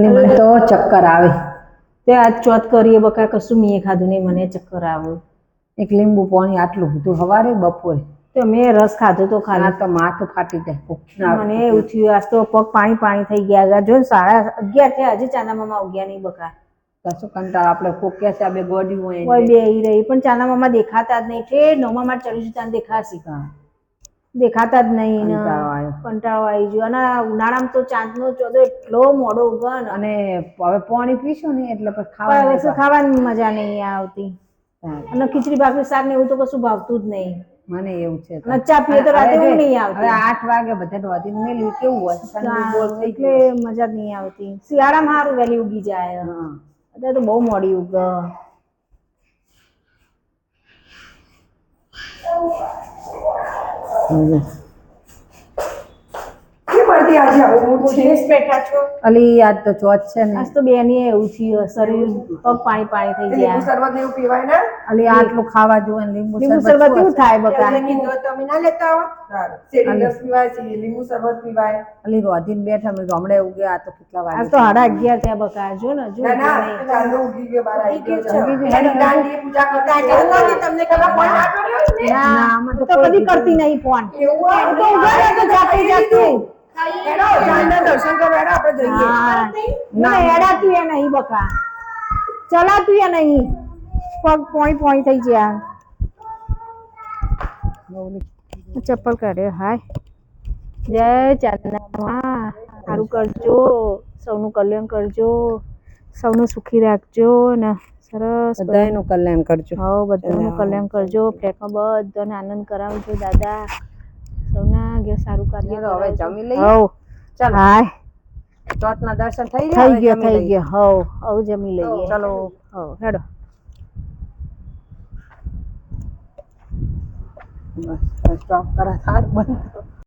એટલે મને તો ચક્કર આવે. તે આજ ચોથ કરીએ બકા કશું મેં ખાધું નહીં મને ચક્કર આવે. એક લીંબુ પાણી આટલું બધું સવારે બપોરે. તો મેં રસ ખાધો તો ખાના તો માથું ફાટી જાય મને એવું થયું આજ તો પગ પાણી પાણી થઈ ગયા. હતા જો ને સાડા અગિયાર થયા હજી ચાના મામા ઉગ્યા નહીં બકા. કશું કંટાળ આપણે કોક્યા છે આ બે ગોડી હોય બે રહી પણ ચાના મામા દેખાતા જ નહીં. ઠેર નવમા માં છે ત્યાં દેખાશે. દેખાતા જ નહીં કંટાળો. આવી ગયો. અને ઉનાળામાં તો ચાંદનો ચોદો એટલો મોડો ઉગન અને હવે પાણી પીશું ને એટલે પછી શું ખાવાની મજા નહીં આવતી. અને ખીચડી ભાખરી શાક ને એવું તો કશું ભાવતું જ નહીં. મને એવું છે નચ્ચા પીએ તો રાતે ઊંઘ નહીં હવે આવતી આઠ વાગે બધા વધીને મેલ્યું કેવું હોય? એટલે મજા જ નહીં આવતી. શિયાળામાં સારું વહેલી ઉગી જાય. અત્યારે તો બહુ મોડી ઉગ બેઠા છો અલી આજ તો ચોથ છે ને. આજ તો બેની એવું થયું શરીર પગ પાણી પાણી થઈ ગયા. શરબત એવું પીવાય ને? અલી આટલું ખાવા જોઈએ લીંબુ લીંબુ શરબત શરબત કેવું થાય બકા? તમને કીધું હતું, તમે ના લેતા આવો. સારું. પીવાય લીંબુ શરબત પીવાય. અલી રોધીને બેઠા મેં હમણાં એવું આ તો કેટલા આજ વાગે તો સાડા અગિયાર થયા બકા જો ને જો ના ના ચાંદો ઉગી ગયો આવી છે. પૂજા કરતા તમને ખબર ના તો કદી કરતી નહીં ફોન. એવું તો ઊભા રહે તો જાતે જાતે હેડો, ચાંદના દર્શન કરવા હેડો, આપણે જઈએ. હા. ના એડાતું એ નહીં બકા. ચલાતું એ નહીં. પગ પોઈ પોઈ થઈ ગયા. ચપ્પલ કાઢ્યો હાય. જય ચાંદના. સારું કરજો. સૌનું કલ્યાણ કરજો. સૌનું સુખી રાખજો ને. સરસ બધાનું કલ્યાણ કરજો. હા બધાનું કલ્યાણ કરજો. ફ્લેટમાં બધાને આનંદ કરાવજો દાદા. સૌના ઘેર સારું કાર્ય હવે જમી લઈએ. હવ. ચાલો. હાય. ચોટના દર્શન થઈ ગયા? થઈ ગયા થઈ ગયા ગયો. હવ હવ જમી લઈએ. ચાલો. હવ હેડો. બસ સ્ટોપ કરા થાર બંધ